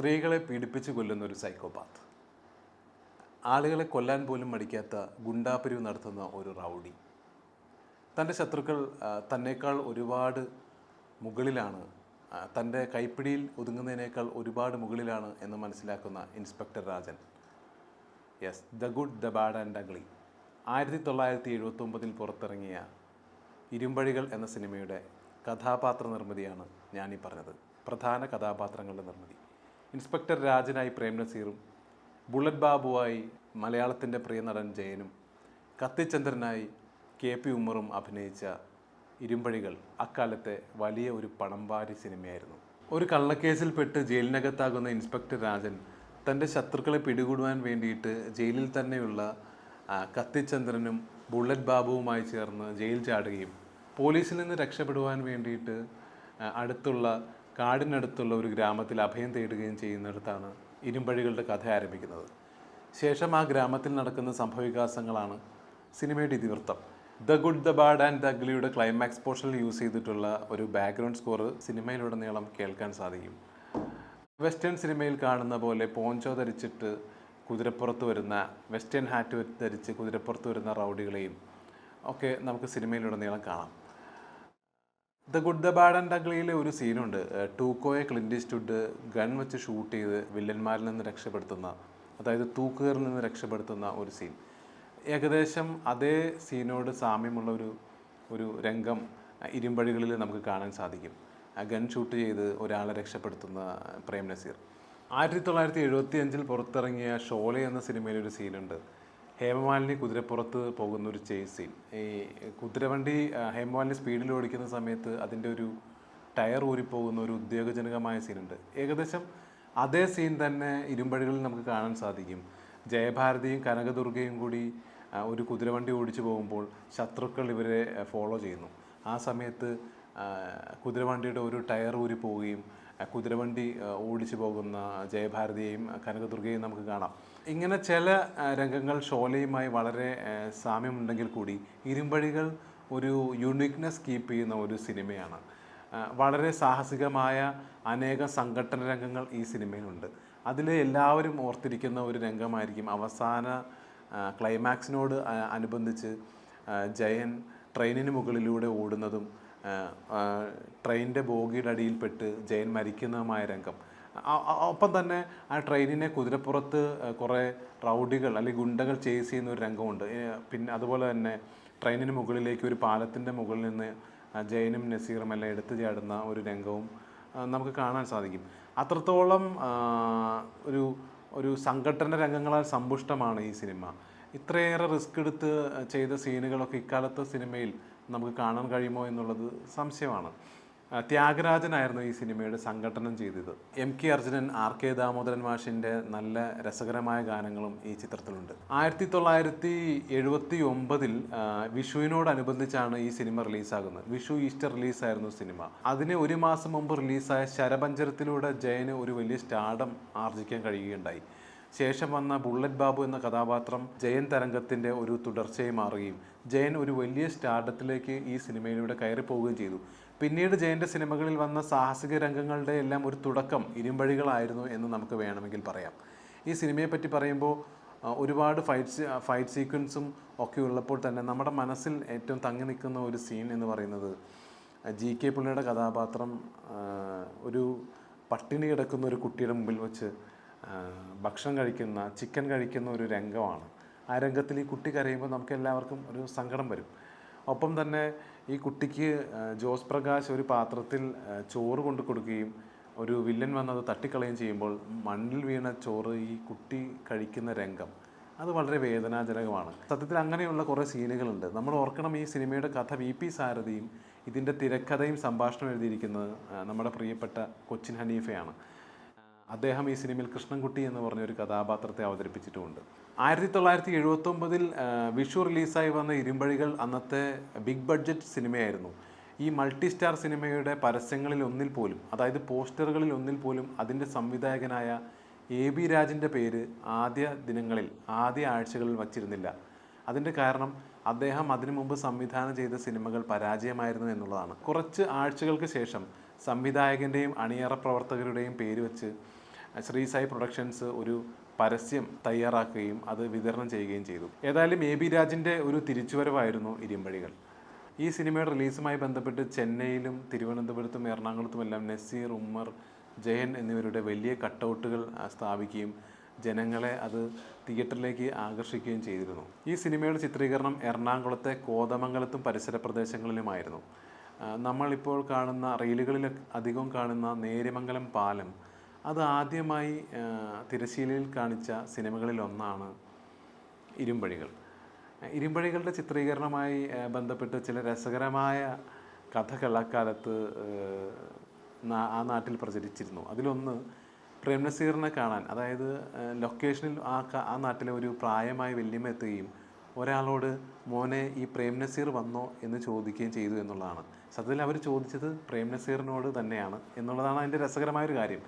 സ്ത്രീകളെ പീഡിപ്പിച്ച് കൊല്ലുന്ന ഒരു സൈക്കോപാത്ത് ആളുകളെ കൊല്ലാൻ പോലും മടിക്കാത്ത ഗുണ്ടാപിരിവ് നടത്തുന്ന ഒരു റൗഡി തന്റെ ശത്രുക്കൾ തന്നേക്കാൾ ഒരുപാട് മുകളിലാണ് തന്റെ കൈപ്പിടിയിൽ ഒതുങ്ങുന്നതിനേക്കാൾ ഒരുപാട് മുകളിലാണ് എന്ന് മനസ്സിലാക്കുന്ന inspector Rajan. Yes the good the bad and ugly ആയിരത്തി തൊള്ളായിരത്തി എഴുപത്തൊമ്പതിൽ പുറത്തിറങ്ങിയ ഇരുമ്പഴികൾ എന്ന സിനിമയുടെ കഥാപാത്ര നിർമ്മിതിയാണ് ഞാനീ പറഞ്ഞത്. പ്രധാന കഥാപാത്രങ്ങളുടെ നിർമ്മിതി. ഇൻസ്പെക്ടർ രാജനായി പ്രേം നസീറും ബുള്ളറ്റ് ബാബുവായി മലയാളത്തിന്റെ പ്രിയ നടൻ ജയനും കത്തിച്ചന്ദ്രനായി കെ പി ഉമ്മറും അഭിനയിച്ച ഇരുമ്പഴികൾ അക്കാലത്തെ വലിയ ഒരു പണംവാരി സിനിമയായിരുന്നു. ഒരു കള്ളക്കേസിൽ പെട്ട് ജയിലിനകത്താകുന്ന ഇൻസ്പെക്ടർ രാജൻ തന്റെ ശത്രുക്കളെ പിടികൂടുവാൻ വേണ്ടിയിട്ട് ജയിലിൽ തന്നെയുള്ള കത്തിച്ചന്ദ്രനും ബുള്ളറ്റ് ബാബുവുമായി ചേർന്ന് ജയിൽ ചാടുകയും പോലീസിൽ നിന്ന് രക്ഷപ്പെടുവാൻ വേണ്ടിയിട്ട് അടുത്തുള്ള കാടിനടുത്തുള്ള ഒരു ഗ്രാമത്തിൽ അഭയം തേടുകയും ചെയ്യുന്നിടത്താണ് ഇരുമ്പഴികളുടെ കഥ ആരംഭിക്കുന്നത്. ശേഷം ആ ഗ്രാമത്തിൽ നടക്കുന്ന സംഭവവികാസങ്ങളാണ് സിനിമയുടെ ഇതിവൃത്തം. The good the bad and the അഗ്ലിയുടെ climax പോർഷനിൽ യൂസ് ചെയ്തിട്ടുള്ള ഒരു ബാക്ക്ഗ്രൗണ്ട് സ്കോർ സിനിമയിലുടനീളം കേൾക്കാൻ സാധിക്കും. വെസ്റ്റേൺ സിനിമയിൽ കാണുന്ന പോലെ പോഞ്ചോ ധരിച്ചിട്ട് കുതിരപ്പുറത്ത് വരുന്ന വെസ്റ്റേൺ ഹാറ്റ് ധരിച്ച് കുതിരപ്പുറത്ത് വരുന്ന റൗഡികളെയും ഒക്കെ നമുക്ക് സിനിമയിലുടനീളം കാണാം. The good the bad and അഗ്ലിയിലെ ഒരു സീനുണ്ട്. ടൂക്കോയെ ക്ലിന്റ് സ്റ്റുഡ് ഗൺ വെച്ച് ഷൂട്ട് ചെയ്ത് വില്ലന്മാരിൽ നിന്ന് രക്ഷപ്പെടുത്തുന്ന അതായത് തൂക്കുകയറിൽ നിന്ന് രക്ഷപ്പെടുത്തുന്ന ഒരു സീൻ. ഏകദേശം അതേ സീനോട് സാമ്യമുള്ള ഒരു ഒരു രംഗം ഇരുമ്പഴികളിൽ നമുക്ക് കാണാൻ സാധിക്കും. ഗൺ ഷൂട്ട് ചെയ്ത് ഒരാളെ രക്ഷപ്പെടുത്തുന്ന പ്രേം നസീർ. ആയിരത്തി തൊള്ളായിരത്തി എഴുപത്തി അഞ്ചിൽ പുറത്തിറങ്ങിയ ഷോലെ എന്ന സിനിമയിലൊരു സീനുണ്ട്. ഹേമമാലിനി കുതിരപ്പുറത്ത് പോകുന്ന ഒരു ചേസ് സീൻ ഈ കുതിരവണ്ടി ഹേമമാലിനി സ്പീഡിൽ ഓടിക്കുന്ന സമയത്ത് അതിന്റെ ഒരു ടയർ ഊരിപ്പോകുന്ന ഒരു ഉദ്യോഗജനകമായ സീനുണ്ട് ഏകദേശം അതേ സീൻ തന്നെ ഇരുമ്പഴികളിൽ നമുക്ക് കാണാൻ സാധിക്കും. ജയഭാരതിയും കനകദുർഗയും കൂടി ഒരു കുതിരവണ്ടി ഓടിച്ചു പോകുമ്പോൾ ശത്രുക്കൾ ഇവരെ ഫോളോ ചെയ്യുന്നു. ആ സമയത്ത് കുതിരവണ്ടിയുടെ ഒരു ടയർ ഊരി പോവുകയും കുതിരവണ്ടി ഓടിച്ചു പോകുന്ന ജയഭാരതിയെയും കനകദുർഗയെയും നമുക്ക് കാണാം. ഇങ്ങനെ ചില രംഗങ്ങൾ ഷോലയുമായി വളരെ സാമ്യമുണ്ടെങ്കിൽ കൂടി ഇരുമ്പഴികൾ ഒരു യുണീക്നെസ് കീപ്പ് ചെയ്യുന്ന ഒരു സിനിമയാണ്. വളരെ സാഹസികമായ അനേക സംഘടന രംഗങ്ങൾ ഈ സിനിമയിലുണ്ട്. അതിൽ എല്ലാവരും ഓർത്തിരിക്കുന്ന ഒരു രംഗമായിരിക്കും അവസാന ക്ലൈമാക്സിനോട് അനുബന്ധിച്ച് ജയൻ ട്രെയിനിന് മുകളിലൂടെ ഓടുന്നതും ട്രെയിനിന്റെ ബോഗിയുടെ അടിയിൽപ്പെട്ട് ജയൻ മരിക്കുന്നതുമായ രംഗം. ഒപ്പം തന്നെ ആ ട്രെയിനിനെ കുതിരപ്പുറത്ത് കുറേ റൗഡികൾ അല്ലെങ്കിൽ ഗുണ്ടകൾ ചേസ് ചെയ്യുന്ന ഒരു രംഗമുണ്ട്. പിന്നെ അതുപോലെ തന്നെ ട്രെയിനിന് മുകളിലേക്ക് ഒരു പാലത്തിന്റെ മുകളിൽ നിന്ന് ജയനും നസീറും എല്ലാം എടുത്തു ചാടുന്ന ഒരു രംഗവും നമുക്ക് കാണാൻ സാധിക്കും. അത്രത്തോളം ഒരു ഒരു സംഘടന രംഗങ്ങളാൽ സമ്പുഷ്ടമാണ് ഈ സിനിമ. ഇത്രയേറെ റിസ്ക് എടുത്ത് ചെയ്ത സീനുകളൊക്കെ ഇക്കാലത്തെ സിനിമയിൽ നമുക്ക് കാണാൻ കഴിയുമോ എന്നുള്ളത് സംശയമാണ്. ത്യാഗരാജനായിരുന്നു ഈ സിനിമയുടെ സംഘടനം ചെയ്തത്. M K Arjunan R K Damodaran മാഷിന്റെ നല്ല രസകരമായ ഗാനങ്ങളും ഈ ചിത്രത്തിലുണ്ട്. ആയിരത്തി തൊള്ളായിരത്തി എഴുപത്തി ഒമ്പതിൽ വിഷുവിനോടനുബന്ധിച്ചാണ് ഈ സിനിമ റിലീസാകുന്നത്. വിഷു ഈസ്റ്റർ റിലീസായിരുന്നു സിനിമ. അതിന് ഒരു മാസം മുമ്പ് റിലീസായ ശരപഞ്ചരത്തിലൂടെ ജയന് ഒരു വലിയ സ്റ്റാർഡം ആർജിക്കാൻ കഴിയുകയുണ്ടായി. ശേഷം വന്ന ബുള്ളറ്റ് ബാബു എന്ന കഥാപാത്രം ജയൻ തരംഗത്തിന്റെ ഒരു തുടർച്ചയായി മാറുകയും ജയൻ ഒരു വലിയ സ്റ്റാർഡത്തിലേക്ക് ഈ സിനിമയിലൂടെ കയറിപ്പോവുകയും ചെയ്തു. പിന്നീട് ജയന്റെ സിനിമകളിൽ വന്ന സാഹസിക രംഗങ്ങളുടെ എല്ലാം ഒരു തുടക്കം ഇരുമ്പഴികളായിരുന്നു എന്ന് നമുക്ക് വേണമെങ്കിൽ പറയാം. ഈ സിനിമയെ പറ്റി പറയുമ്പോൾ ഒരുപാട് ഫൈറ്റ് ഫൈറ്റ് സീക്വൻസും ഒക്കെ ഉള്ളപ്പോൾ തന്നെ നമ്മുടെ മനസ്സിൽ ഏറ്റവും തങ്ങി നിൽക്കുന്ന ഒരു സീൻ എന്ന് പറയുന്നത് ജി കെ പിള്ളയുടെ കഥാപാത്രം ഒരു പട്ടിണി കിടക്കുന്ന ഒരു കുട്ടിയുടെ മുമ്പിൽ വെച്ച് ഭക്ഷണം കഴിക്കുന്ന ചിക്കൻ കഴിക്കുന്ന ഒരു രംഗമാണ്. ആ രംഗത്തിൽ ഈ കുട്ടി കരയുമ്പോൾ നമുക്ക് എല്ലാവർക്കും ഒരു സങ്കടം വരും. ഒപ്പം തന്നെ ഈ കുട്ടിക്ക് ജോസ് പ്രകാശ് ഒരു പാത്രത്തിൽ ചോറ് കൊണ്ടു കൊടുക്കുകയും ഒരു വില്ലൻ വന്നത് തട്ടിക്കളയുകയും ചെയ്യുമ്പോൾ മണ്ണിൽ വീണ ചോറ് ഈ കുട്ടി കഴിക്കുന്ന രംഗം അത് വളരെ വേദനാജനകമാണ്. സത്യത്തിൽ അങ്ങനെയുള്ള കുറേ സീനുകളുണ്ട്. നമ്മൾ ഓർക്കണം ഈ സിനിമയുടെ കഥ വി പി സാരഥിയും ഇതിന്റെ തിരക്കഥയും സംഭാഷണം എഴുതിയിരിക്കുന്നത് നമ്മുടെ പ്രിയപ്പെട്ട കൊച്ചിൻ ഹനീഫയാണ്. അദ്ദേഹം ഈ സിനിമയിൽ കൃഷ്ണൻകുട്ടി എന്ന് പറഞ്ഞൊരു കഥാപാത്രത്തെ അവതരിപ്പിച്ചിട്ടുമുണ്ട്. ആയിരത്തി തൊള്ളായിരത്തി എഴുപത്തൊമ്പതിൽ വിഷു റിലീസായി വന്ന ഇരുമ്പഴികൾ അന്നത്തെ ബിഗ് ബഡ്ജറ്റ് സിനിമയായിരുന്നു. ഈ മൾട്ടി സ്റ്റാർ സിനിമയുടെ പരസ്യങ്ങളിൽ ഒന്നിൽ പോലും അതായത് പോസ്റ്ററുകളിൽ ഒന്നിൽ പോലും അതിന്റെ സംവിധായകനായ എ ബി രാജിന്റെ പേര് ആദ്യ ദിനങ്ങളിൽ ആദ്യ ആഴ്ചകളിൽ വച്ചിരുന്നില്ല. അതിന്റെ കാരണം അദ്ദേഹം അതിനു മുമ്പ് സംവിധാനം ചെയ്ത സിനിമകൾ പരാജയമായിരുന്നു എന്നുള്ളതാണ്. കുറച്ച് ആഴ്ചകൾക്ക് ശേഷം സംവിധായകന്റെയും അണിയറ പ്രവർത്തകരുടെയും പേര് വെച്ച് ശ്രീ സായി പ്രൊഡക്ഷൻസ് ഒരു പരസ്യം തയ്യാറാക്കുകയും അത് വിതരണം ചെയ്യുകയും ചെയ്തു. ഏതായാലും എ ബി രാജിന്റെ ഒരു തിരിച്ചുവരവായിരുന്നു ഇരുമ്പഴികൾ. ഈ സിനിമയുടെ റിലീസുമായി ബന്ധപ്പെട്ട് ചെന്നൈയിലും തിരുവനന്തപുരത്തും എറണാകുളത്തുമെല്ലാം നസീർ ഉമ്മർ ജയൻ എന്നിവരുടെ വലിയ കട്ടൗട്ടുകൾ സ്ഥാപിക്കുകയും ജനങ്ങളെ അത് തിയേറ്ററിലേക്ക് ആകർഷിക്കുകയും ചെയ്തിരുന്നു. ഈ സിനിമയുടെ ചിത്രീകരണം എറണാകുളത്തെ കോതമംഗലത്തും പരിസര പ്രദേശങ്ങളിലുമായിരുന്നു. നമ്മളിപ്പോൾ കാണുന്ന റെയിലുകളിൽ അധികം കാണുന്ന നേര്യമംഗലം പാലം അത് ആദ്യമായി തിരശീലയിൽ കാണിച്ച സിനിമകളിലൊന്നാണ് ഇരുമ്പഴികൾ. ഇരുമ്പഴികളുടെ ചിത്രീകരണവുമായി ബന്ധപ്പെട്ട് ചില രസകരമായ കഥകൾ അക്കാലത്ത് ആ നാട്ടിൽ പ്രചരിച്ചിരുന്നു. അതിലൊന്ന് പ്രേംനസീറിനെ കാണാൻ അതായത് ലൊക്കേഷനിൽ ആ ആ നാട്ടിലെ ഒരു പ്രായമായ വല്യമ്മ എത്തുകയും ഒരാളോട് മോനെ ഈ പ്രേംനസീർ വന്നോ? എന്ന് ചോദിക്കുകയും ചെയ്തു എന്നുള്ളതാണ്. സത്യത്തിൽ അവർ ചോദിച്ചത് പ്രേംനസീറിനോട് തന്നെയാണ് എന്നുള്ളതാണ് അതിന്റെ രസകരമായൊരു കാര്യം.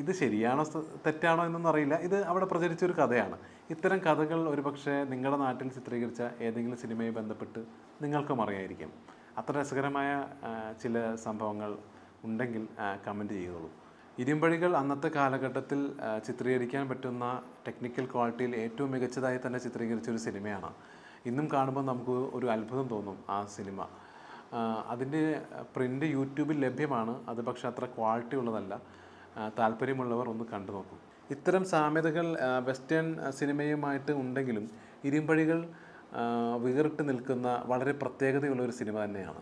ഇത് ശരിയാണോ തെറ്റാണോ എന്നൊന്നും അറിയില്ല. ഇത് അവിടെ പ്രചരിച്ചൊരു കഥയാണ്. ഇത്തരം കഥകൾ ഒരുപക്ഷെ നിങ്ങളുടെ നാട്ടിൽ ചിത്രീകരിച്ച ഏതെങ്കിലും സിനിമയെ ബന്ധപ്പെട്ട് നിങ്ങൾക്കും അറിയായിരിക്കും. അത്ര രസകരമായ ചില സംഭവങ്ങൾ ഉണ്ടെങ്കിൽ കമന്റ് ചെയ്തോളൂ. ഇരുമ്പഴികൾ അന്നത്തെ കാലഘട്ടത്തിൽ ചിത്രീകരിക്കാൻ പറ്റുന്ന ടെക്നിക്കൽ ക്വാളിറ്റിയിൽ ഏറ്റവും മികച്ചതായി തന്നെ ചിത്രീകരിച്ച ഒരു സിനിമയാണ്. ഇന്നും കാണുമ്പോൾ നമുക്ക് ഒരു അത്ഭുതം തോന്നും ആ സിനിമ. അതിന്റെ പ്രിന്റ് യൂട്യൂബിൽ ലഭ്യമാണ്. അത് പക്ഷേ അത്ര ക്വാളിറ്റി ഉള്ളതല്ല. താല്പര്യമുള്ളവർ ഒന്ന് കണ്ടു നോക്കും. ഇത്തരം സാമ്യതകൾ വെസ്റ്റേൺ സിനിമയുമായിട്ട് ഉണ്ടെങ്കിലും ഇരുമ്പഴികൾ വീറിട്ട് നിൽക്കുന്ന വളരെ പ്രത്യേകതയുള്ള ഒരു സിനിമ തന്നെയാണ്.